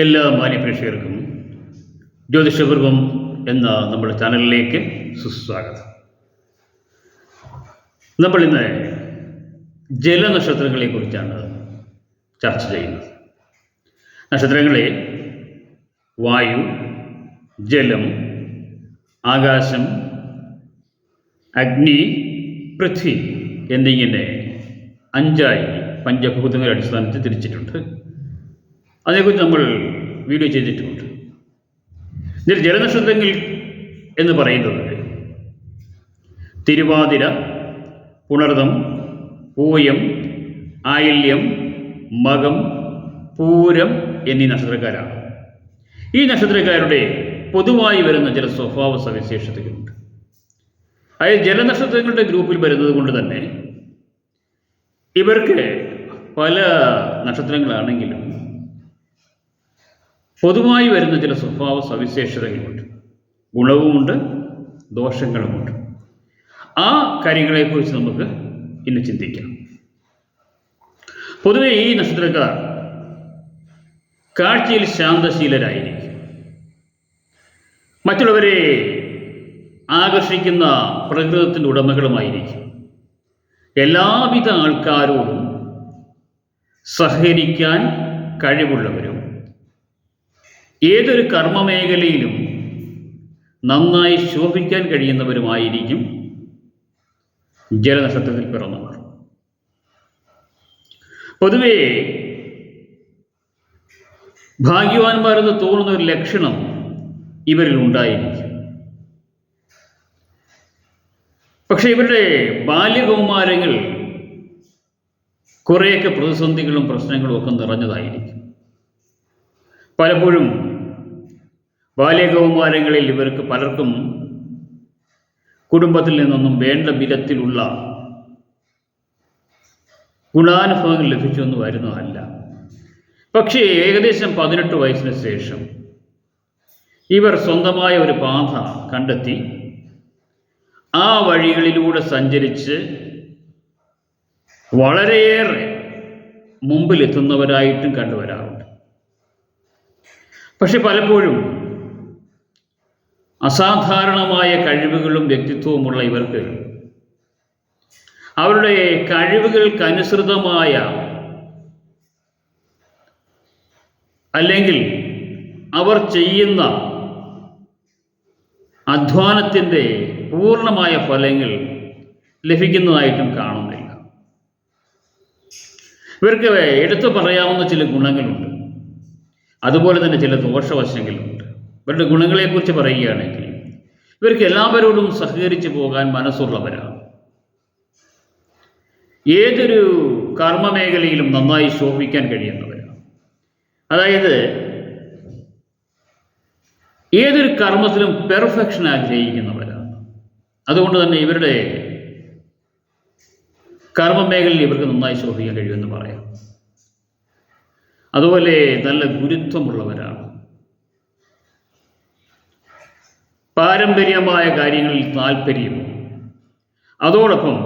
എല്ലാ മാന്യപ്രേക്ഷകർക്കും ജ്യോതിഷപൂർവം എന്ന നമ്മുടെ ചാനലിലേക്ക് സുസ്വാഗതം. നമ്മൾ ഇന്ന് ജലനക്ഷത്രങ്ങളെ കുറിച്ചാണ് ചർച്ച ചെയ്യുന്നത്. നക്ഷത്രങ്ങളെ വായു ജലം ആകാശം അഗ്നി പൃഥ്വി എന്നിങ്ങനെ അഞ്ചായി പഞ്ചഭൂതങ്ങളുടെ അടിസ്ഥാനത്തിൽ തിരിച്ചിട്ടുണ്ട്. അതേക്കുറിച്ച് നമ്മൾ വീഡിയോ ചെയ്തിട്ടുമുണ്ട് ഇതിൽ ജലനക്ഷത്രങ്ങൾ എന്ന് പറയുന്നത് തിരുവാതിര പുണർതം പൂയം ആയില്യം മകം പൂരം എന്നീ നക്ഷത്രക്കാരാണ്. ഈ നക്ഷത്രക്കാരുടെ പൊതുവായി വരുന്ന ചില സ്വഭാവ സവിശേഷതകളുണ്ട്. അതായത് ജലനക്ഷത്രങ്ങളുടെ ഗ്രൂപ്പിൽ വരുന്നത് കൊണ്ട് തന്നെ ഇവർക്ക് പല നക്ഷത്രങ്ങളാണെങ്കിലും പൊതുവായി വരുന്ന ചില സ്വഭാവ സവിശേഷതകളുണ്ട് ഗുണവുമുണ്ട് ദോഷങ്ങളുമുണ്ട്. ആ കാര്യങ്ങളെക്കുറിച്ച് നമുക്ക് ഇന്ന് ചിന്തിക്കാം. പൊതുവെ ഈ നക്ഷത്രക്കാർ കാഴ്ചയിൽ ശാന്തശീലരായിരിക്കും. മറ്റുള്ളവരെ ആകർഷിക്കുന്ന പ്രകൃതത്തിന്റെ ഉടമകളുമായിരിക്കും. എല്ലാവിധ ആൾക്കാരോടും സഹകരിക്കാൻ കഴിവുള്ളവരും ഏതൊരു കർമ്മമേഖലയിലും നന്നായി ശോഭിക്കാൻ കഴിയുന്നവരുമായിരിക്കും ജലനക്ഷത്രത്തിൽ പിറന്നവർ. പൊതുവേ ഭാഗ്യവാന്മാരെന്ന് തോന്നുന്ന ഒരു ലക്ഷണം ഇവരിൽ ഉണ്ടായിരിക്കും. പക്ഷെ ഇവരുടെ ബാല്യകൗമാരങ്ങൾ കുറേയൊക്കെ പ്രതിസന്ധികളും പ്രശ്നങ്ങളും ഒക്കെ നിറഞ്ഞതായിരിക്കും. പലപ്പോഴും ബാല്യകൗമാരങ്ങളിൽ ഇവർക്ക് പലർക്കും കുടുംബത്തിൽ നിന്നൊന്നും വേണ്ട വിധത്തിലുള്ള ഗുണാനുഭവങ്ങൾ ലഭിച്ചൊന്നും വരുന്നതല്ല പക്ഷേ ഏകദേശം പതിനെട്ട് വയസ്സിന് ശേഷം ഇവർ സ്വന്തമായ ഒരു പാത കണ്ടെത്തി ആ വഴികളിലൂടെ സഞ്ചരിച്ച് വളരെയേറെ മുമ്പിലെത്തുന്നവരായിട്ടും കണ്ടുവരാറുണ്ട്. പക്ഷെ പലപ്പോഴും അസാധാരണമായ കഴിവുകളും വ്യക്തിത്വവുമുള്ള ഇവർക്ക് അവരുടെ കഴിവുകൾക്കനുസൃതമായ അല്ലെങ്കിൽ അവർ ചെയ്യുന്ന അധ്വാനത്തിന്റെ പൂർണമായ ഫലങ്ങൾ ലഭിക്കുന്നതായിട്ടും കാണുന്നില്ല. ഇവർക്ക് എടുത്തു പറയാവുന്ന ചില ഗുണങ്ങളുണ്ട്. അതുപോലെ തന്നെ ചില ദോഷവശങ്ങളുണ്ട് ഇവരുടെ ഗുണങ്ങളെക്കുറിച്ച് പറയുകയാണെങ്കിൽ ഇവർക്ക് എല്ലാവരോടും സഹകരിച്ചു പോകാൻ മനസ്സുള്ളവരാണ്. ഏതൊരു കർമ്മമേഖലയിലും നന്നായി ശോഭിക്കാൻ കഴിയുന്നവരാണ്. അതായത് ഏതൊരു കർമ്മത്തിലും പെർഫെക്ഷൻ ആഗ്രഹിക്കുന്നവരാണ്. അതുകൊണ്ട് തന്നെ ഇവരുടെ കർമ്മമേഖലയിൽ ഇവർക്ക് നന്നായി ശോഭിക്കാൻ കഴിയുമെന്ന് പറയാം. അതുപോലെ നല്ല ഗുരുത്വമുള്ളവരാണ്. പാരമ്പര്യമായ കാര്യങ്ങളിൽ താല്പര്യം അതോടൊപ്പം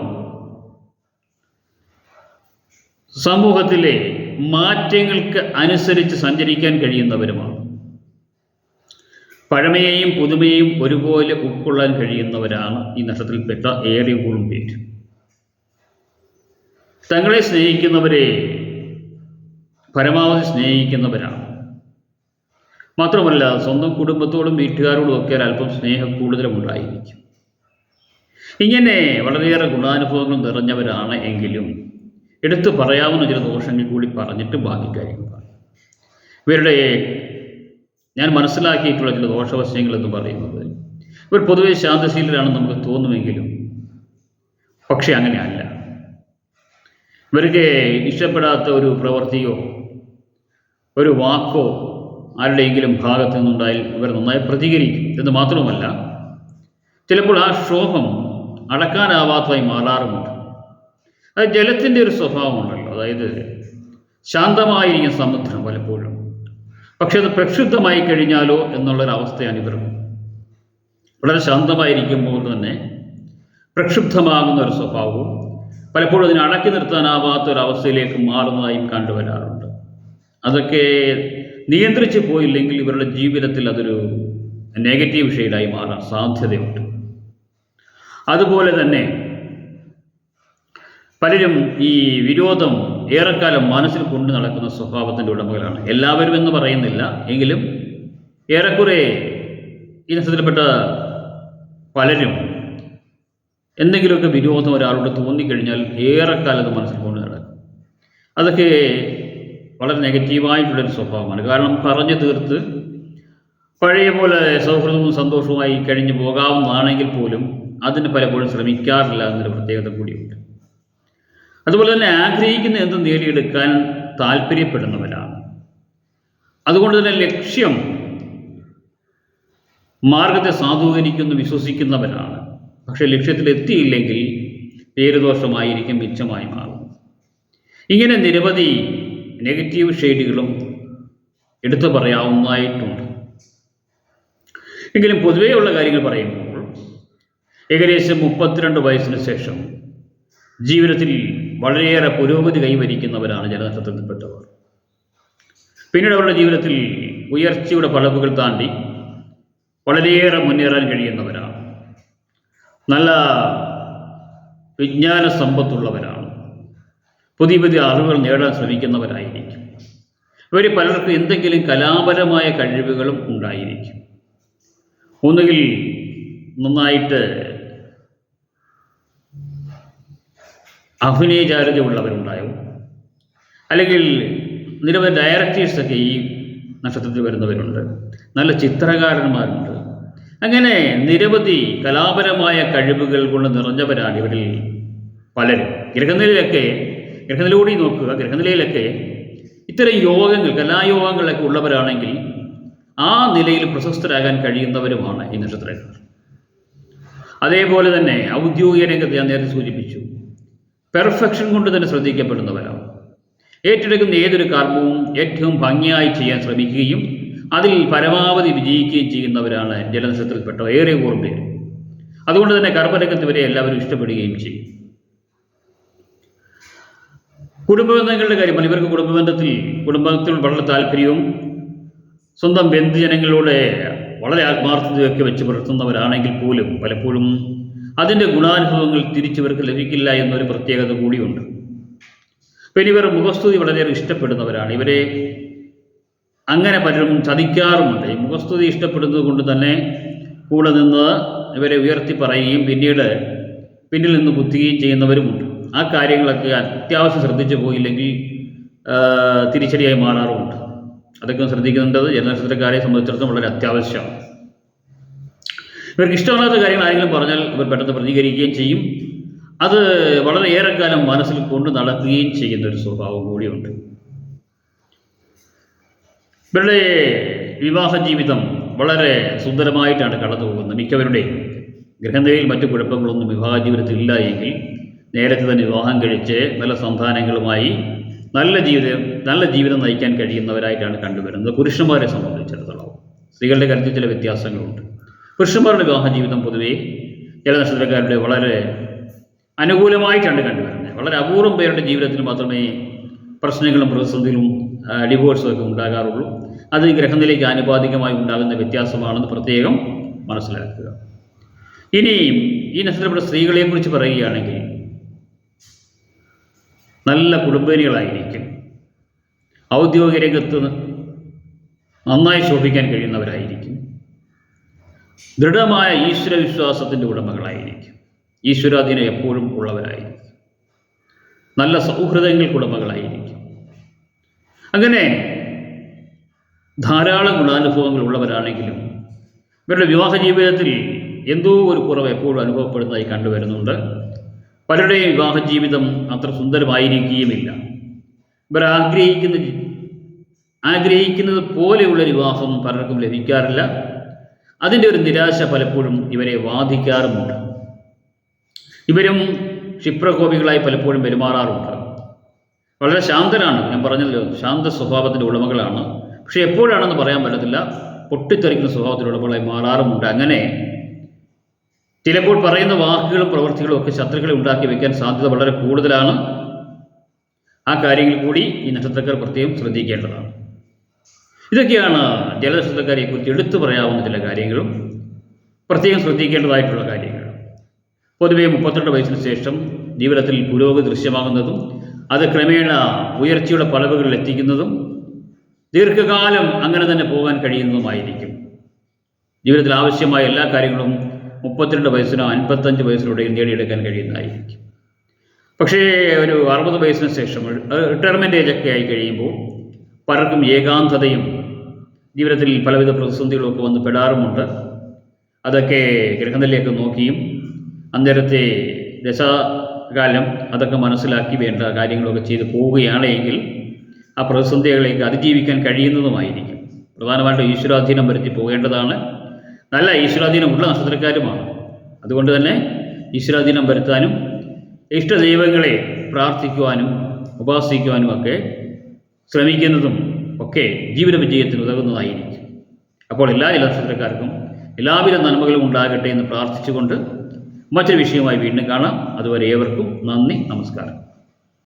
സമൂഹത്തിലെ മാറ്റങ്ങൾക്ക് അനുസരിച്ച് സഞ്ചരിക്കാൻ കഴിയുന്നവരുമാണ്. പഴമയെയും പുതുമയെയും ഒരുപോലെ ഉൾക്കൊള്ളാൻ കഴിയുന്നവരാണ് ഈ നക്ഷത്രത്തിൽപ്പെട്ട ഏറെ കൂടും പേര് തങ്ങളെ സ്നേഹിക്കുന്നവരെ പരമാവധി സ്നേഹിക്കുന്നവരാണ്. മാത്രമല്ല സ്വന്തം കുടുംബത്തോടും വീട്ടുകാരോടും ഒക്കെ അല്പം സ്നേഹം കൂടുതലും ഉണ്ടായിരിക്കും ഇങ്ങനെ വളരെയേറെ ഗുണാനുഭവങ്ങൾ നിറഞ്ഞവരാണ് എങ്കിലും എടുത്തു പറയാവുന്ന ചില ദോഷങ്ങൾ കൂടി പറഞ്ഞിട്ട് ബാക്കി കാര്യങ്ങൾ പറയും ഇവരുടെ ഞാൻ മനസ്സിലാക്കിയിട്ടുള്ള ചില ദോഷവശങ്ങൾ എന്ന് പറയുന്നത് ഇവർ പൊതുവെ ശാന്തശീലരാണെന്ന് നമുക്ക് തോന്നുമെങ്കിലും പക്ഷേ അങ്ങനെയല്ല. ഇവർക്ക് ഇഷ്ടപ്പെടാത്ത ഒരു പ്രവൃത്തിയോ ഒരു വാക്കോ ആരുടെയെങ്കിലും ഭാഗത്തു നിന്നുണ്ടായാൽ ഇവർ നന്നായി പ്രതികരിക്കും എന്ന് മാത്രവുമല്ല ചിലപ്പോൾ ആ ക്ഷോഭം അടക്കാനാവാത്തതായി മാറാറുമുണ്ട്. അത് ജലത്തിന്റെ ഒരു സ്വഭാവമുണ്ടല്ലോ. അതായത് ശാന്തമായിരിക്കും സമുദ്രം പലപ്പോഴും. പക്ഷെ അത് പ്രക്ഷുബ്ധമായി കഴിഞ്ഞാലോ എന്നുള്ളൊരവസ്ഥയാണ് ഇവർക്ക്. വളരെ ശാന്തമായിരിക്കുമ്പോൾ തന്നെ പ്രക്ഷുബ്ധമാകുന്ന ഒരു സ്വഭാവവും പലപ്പോഴും അതിനെ അടക്കി നിർത്താനാവാത്ത ഒരവസ്ഥയിലേക്ക് മാറുന്നതായും കണ്ടുവരാറുണ്ട്. അതൊക്കെ നിയന്ത്രിച്ച് പോയില്ലെങ്കിൽ ഇവരുടെ ജീവിതത്തിൽ അതൊരു നെഗറ്റീവ് ഷെയ്ഡായി മാറാൻ സാധ്യതയുണ്ട്. അതുപോലെ തന്നെ പലരും ഈ വിരോധം ഏറെക്കാലം മനസ്സിൽ കൊണ്ടു നടക്കുന്ന സ്വഭാവത്തിന്റെ ഉടമകളാണ്. എല്ലാവരും എന്ന് പറയുന്നില്ല എങ്കിലും ഏറെക്കുറെ ഈ നക്ഷത്രത്തിൽപ്പെട്ട പലരും എന്തെങ്കിലുമൊക്കെ വിരോധം ഒരാളോട് തോന്നിക്കഴിഞ്ഞാൽ ഏറെക്കാലം അത് മനസ്സിൽ കൊണ്ട് നടക്കും. അതൊക്കെ വളരെ നെഗറ്റീവായിട്ടുള്ളൊരു സ്വഭാവമാണ്. കാരണം പറഞ്ഞു തീർത്ത് പഴയ പോലെ സൗഹൃദവും സന്തോഷവുമായി കഴിഞ്ഞു പോകാവുന്നതാണെങ്കിൽ പോലും അതിന് പലപ്പോഴും ശ്രമിക്കാറില്ല എന്നൊരു പ്രത്യേകത കൂടിയുണ്ട്. അതുപോലെ തന്നെ ആഗ്രഹിക്കുന്ന എന്തും നേടിയെടുക്കാൻ താല്പര്യപ്പെടുന്നവരാണ്. അതുകൊണ്ട് തന്നെ ലക്ഷ്യം മാർഗത്തെ സാധൂകരിക്കുന്നു വിശ്വസിക്കുന്നവരാണ്. പക്ഷെ ലക്ഷ്യത്തിൽ എത്തിയില്ലെങ്കിൽ പേരുദോഷമായിരിക്കും മിച്ചമായി മാറും. ഇങ്ങനെ നിരവധി നെഗറ്റീവ് ഷെയ്ഡുകളും എടുത്തു പറയാവുന്നതായിട്ടുണ്ട്. എങ്കിലും പൊതുവെയുള്ള കാര്യങ്ങൾ പറയുമ്പോൾ ഏകദേശം മുപ്പത്തിരണ്ട് വയസ്സിന് ശേഷം ജീവിതത്തിൽ വളരെയേറെ പുരോഗതി കൈവരിക്കുന്നവരാണ് ജലനക്ഷത്രത്തിൽപ്പെട്ടവർ പിന്നീട് അവരുടെ ജീവിതത്തിൽ ഉയർച്ചയുടെ പടവുകൾ താണ്ടി വളരെയേറെ മുന്നേറാൻ കഴിയുന്നവരാണ്. നല്ല വിജ്ഞാന സമ്പത്തുള്ളവരാണ്. പുതിയ പുതിയ അറിവുകൾ നേടാൻ ശ്രമിക്കുന്നവരായിരിക്കും. ഇവർ പലർക്കും എന്തെങ്കിലും കലാപരമായ കഴിവുകളും ഉണ്ടായിരിക്കും. ഒന്നുകിൽ നന്നായിട്ട് അഭിനയചാരുത ഉള്ളവരുണ്ടാവും അല്ലെങ്കിൽ നിരവധി ഡയറക്ടേഴ്സൊക്കെ ഈ നക്ഷത്രത്തിൽ വരുന്നവരുണ്ട്. നല്ല ചിത്രകാരന്മാരുണ്ട്. അങ്ങനെ നിരവധി കലാപരമായ കഴിവുകൾ കൊണ്ട് നിറഞ്ഞവരാണ് ഇവരിൽ പലരും ഗ്രഹനിലയിലൊക്കെ ഗ്രഹനിലൂടെ നോക്കുക ഗ്രഹനിലയിലൊക്കെ ഇത്തരം യോഗങ്ങൾ കലായോഗങ്ങളൊക്കെ ഉള്ളവരാണെങ്കിൽ ആ നിലയിൽ പ്രശസ്തരാകാൻ കഴിയുന്നവരുമാണ് ഈ നക്ഷത്രക്കാർ. അതേപോലെ തന്നെ ഔദ്യോഗിക രംഗത്ത് ഞാൻ നേരത്തെ സൂചിപ്പിച്ചു പെർഫെക്ഷൻ കൊണ്ട് തന്നെ ശ്രദ്ധിക്കപ്പെടുന്നവരാണ് ഏറ്റെടുക്കുന്ന ഏതൊരു കർമ്മവും ഏറ്റവും ഭംഗിയായി ചെയ്യാൻ ശ്രമിക്കുകയും അതിൽ പരമാവധി വിജയിക്കുകയും ചെയ്യുന്നവരാണ് ജലനക്ഷത്രത്തിൽപ്പെട്ട ഏറെ പേര് അതുകൊണ്ട് തന്നെ കർമ്മരംഗത്ത് വരെ എല്ലാവരും ഇഷ്ടപ്പെടുകയും ചെയ്യും. കുടുംബബന്ധങ്ങളുടെ കാര്യമാണ്. ഇവർക്ക് കുടുംബബന്ധത്തിൽ കുടുംബത്തിൽ വളരെ താല്പര്യവും സ്വന്തം ബന്ധുജനങ്ങളോട് വളരെ ആത്മാർത്ഥതയൊക്കെ വെച്ച് പുലർത്തുന്നവരാണെങ്കിൽ പോലും പലപ്പോഴും അതിന്റെ ഗുണാനുഭവങ്ങൾ തിരിച്ചവർക്ക് ലഭിക്കില്ല എന്നൊരു പ്രത്യേകത കൂടിയുണ്ട്. പിന്നെ ഇവർ മുഖസ്തുതി വളരെയേറെ ഇഷ്ടപ്പെടുന്നവരാണ്. ഇവരെ അങ്ങനെ പലരും ചതിക്കാറുമുണ്ട്. ഈ മുഖസ്തുതി ഇഷ്ടപ്പെടുന്നത് കൊണ്ട് തന്നെ കൂടെ നിന്ന് ഇവരെ ഉയർത്തി പറയുകയും പിന്നീട് പിന്നിൽ നിന്ന് കുത്തുകയും ചെയ്യുന്നവരുമുണ്ട്. ആ കാര്യങ്ങളൊക്കെ അത്യാവശ്യം ശ്രദ്ധിച്ചു പോയില്ലെങ്കിൽ തിരിച്ചടിയായി മാറാറുമുണ്ട്. അതൊക്കെ ഒന്ന് ശ്രദ്ധിക്കേണ്ടത് ജനനക്ഷത്രക്കാരെ സംബന്ധിച്ചിടത്തോളം വളരെ അത്യാവശ്യമാണ്. ഇവർക്ക് ഇഷ്ടമല്ലാത്ത കാര്യങ്ങൾ ആരെങ്കിലും പറഞ്ഞാൽ ഇവർ പെട്ടെന്ന് പ്രതികരിക്കുകയും ചെയ്യും. അത് വളരെയേറെക്കാലം മനസ്സിൽ കൊണ്ട് നടക്കുകയും ചെയ്യുന്ന ഒരു സ്വഭാവം കൂടിയുണ്ട്. ഇവരുടെ വിവാഹ ജീവിതം വളരെ സുന്ദരമായിട്ടാണ് കടന്നു പോകുന്നത് മിക്കവരുടെയും ഗ്രഹനിലയിൽ മറ്റു കുഴപ്പങ്ങളൊന്നും വിവാഹ ജീവിതത്തിൽ ഇല്ല എങ്കിൽ നേരത്തെ തന്നെ വിവാഹം കഴിച്ച് നല്ല സന്താനങ്ങളുമായി നല്ല ജീവിതം നല്ല ജീവിതം നയിക്കാൻ കഴിയുന്നവരായിട്ടാണ് കണ്ടുവരുന്നത്. പുരുഷന്മാരെ സംബന്ധിച്ചിടത്തോളം സ്ത്രീകളുടെ കാര്യത്തിൽ ചില വ്യത്യാസങ്ങളുണ്ട്. പുരുഷന്മാരുടെ വിവാഹ ജീവിതം പൊതുവേ ചില നക്ഷത്രക്കാരുടെ വളരെ അനുകൂലമായിട്ടാണ് കണ്ടുവരുന്നത്. വളരെ അപൂർവം പേരുടെ ജീവിതത്തിൽ മാത്രമേ പ്രശ്നങ്ങളും പ്രതിസന്ധികളും ഡിവോഴ്സും ഒക്കെ ഉണ്ടാകാറുള്ളൂ. അത് ഗ്രഹനിലയ്ക്ക് ആനുപാതികമായി ഉണ്ടാകുന്ന വ്യത്യാസമാണെന്ന് പ്രത്യേകം മനസ്സിലാക്കുക. ഇനി ഈ നക്ഷത്രപ്പെട്ട സ്ത്രീകളെക്കുറിച്ച് പറയുകയാണെങ്കിൽ നല്ല കുടുംബിനികളായിരിക്കും. ഔദ്യോഗിക രംഗത്ത് നന്നായി ശോഭിക്കാൻ കഴിയുന്നവരായിരിക്കും. ദൃഢമായ ഈശ്വര വിശ്വാസത്തിന്റെ ഉടമകളായിരിക്കും. ഈശ്വരാധീനം എപ്പോഴും ഉള്ളവരായിരിക്കും. നല്ല സൗഹൃദങ്ങൾക്ക് ഉടമകളായിരിക്കും. അങ്ങനെ ധാരാളം ഗുണാനുഭവങ്ങൾ ഉള്ളവരാണെങ്കിലും ഇവരുടെ വിവാഹ ജീവിതത്തിൽ എന്തോ ഒരു കുറവ് എപ്പോഴും അനുഭവപ്പെടുന്നതായി കണ്ടുവരുന്നുണ്ട്. പലരുടെയും വിവാഹ ജീവിതം അത്ര സുന്ദരമായിരിക്കുകയുമില്ല. ഇവർ ആഗ്രഹിക്കുന്ന ആഗ്രഹിക്കുന്നത് പോലെയുള്ള വിവാഹം പലർക്കും ലഭിക്കാറില്ല. അതിന്റെ ഒരു നിരാശ പലപ്പോഴും ഇവരെ ബാധിക്കാറുമുണ്ട്. ഇവരും ക്ഷിപ്രകോപികളായി പലപ്പോഴും പെരുമാറാറുണ്ട് വളരെ ശാന്തരാണ് ഞാൻ പറഞ്ഞല്ലോ ശാന്ത സ്വഭാവത്തിന്റെ ഉടമകളാണ്. പക്ഷെ എപ്പോഴാണെന്ന് പറയാൻ പറ്റത്തില്ല പൊട്ടിത്തെറിക്കുന്ന സ്വഭാവത്തിന്റെ ഉടമകളായി മാറാറുമുണ്ട്. അങ്ങനെ ചിലപ്പോൾ പറയുന്ന വാക്കുകളും പ്രവൃത്തികളും ഒക്കെ ശത്രുക്കളെ ഉണ്ടാക്കി വെക്കാൻ സാധ്യത വളരെ കൂടുതലാണ്. ആ കാര്യങ്ങൾ കൂടി ഈ നക്ഷത്രക്കാർ പ്രത്യേകം ശ്രദ്ധിക്കേണ്ടതാണ്. ഇതൊക്കെയാണ് ജലനക്ഷത്രക്കാരെക്കുറിച്ച് എടുത്തു പറയാവുന്ന ചില കാര്യങ്ങളും. പ്രത്യേകം ശ്രദ്ധിക്കേണ്ടതായിട്ടുള്ള കാര്യങ്ങൾ. പൊതുവെ മുപ്പത്തിരണ്ട് വയസ്സിന് ശേഷം ജീവിതത്തിൽ പുരോഗതി ദൃശ്യമാകുന്നതും അത് ക്രമേണ ഉയർച്ചയുടെ പലവുകളിൽ എത്തിക്കുന്നതും ദീർഘകാലം അങ്ങനെ തന്നെ പോകാൻ കഴിയുന്നതുമായിരിക്കും. ജീവിതത്തിൽ ആവശ്യമായ എല്ലാ കാര്യങ്ങളും മുപ്പത്തിരണ്ട് വയസ്സിനോ അൻപത്തഞ്ച് വയസ്സിലൂടെയും നേടിയെടുക്കാൻ കഴിയുന്നതായിരിക്കും. പക്ഷേ ഒരു അറുപത് വയസ്സിന് ശേഷം റിട്ടയർമെന്റ് ഏജൊക്കെ ആയി കഴിയുമ്പോൾ പലർക്കും ഏകാന്തതയും ജീവിതത്തിൽ പലവിധ പ്രതിസന്ധികളൊക്കെ വന്ന് പെടാറുമുണ്ട്. അതൊക്കെ ഗ്രഹനിലയൊക്കെ നോക്കിയും അന്നേരത്തെ ദശാകാലം അതൊക്കെ മനസ്സിലാക്കി വേണ്ട കാര്യങ്ങളൊക്കെ ചെയ്തു പോവുകയാണെങ്കിൽ ആ പ്രതിസന്ധികളേക്ക് അതിജീവിക്കാൻ കഴിയുന്നതുമായിരിക്കും. പ്രധാനമായിട്ടും ഈശ്വരാധീനം വരുത്തി പോകേണ്ടതാണ്. നല്ല ഈശ്വരാധീനമുള്ള നക്ഷത്രക്കാരുമാണ്. അതുകൊണ്ട് തന്നെ ഈശ്വരാധീനം വരുത്താനും ഇഷ്ടദൈവങ്ങളെ പ്രാർത്ഥിക്കുവാനും ഉപാസിക്കുവാനും ഒക്കെ ശ്രമിക്കുന്നതും ഒക്കെ ജീവിത വിജയത്തിന് ഉതകുന്നതായിരിക്കും. അപ്പോൾ എല്ലാ നക്ഷത്രക്കാർക്കും എല്ലാവിധ നന്മകളും ഉണ്ടാകട്ടെ എന്ന് പ്രാർത്ഥിച്ചുകൊണ്ട് മറ്റൊരു വിഷയമായി വീണ്ടും കാണാം. അതുവരെ ഏവർക്കും നന്ദി നമസ്കാരം.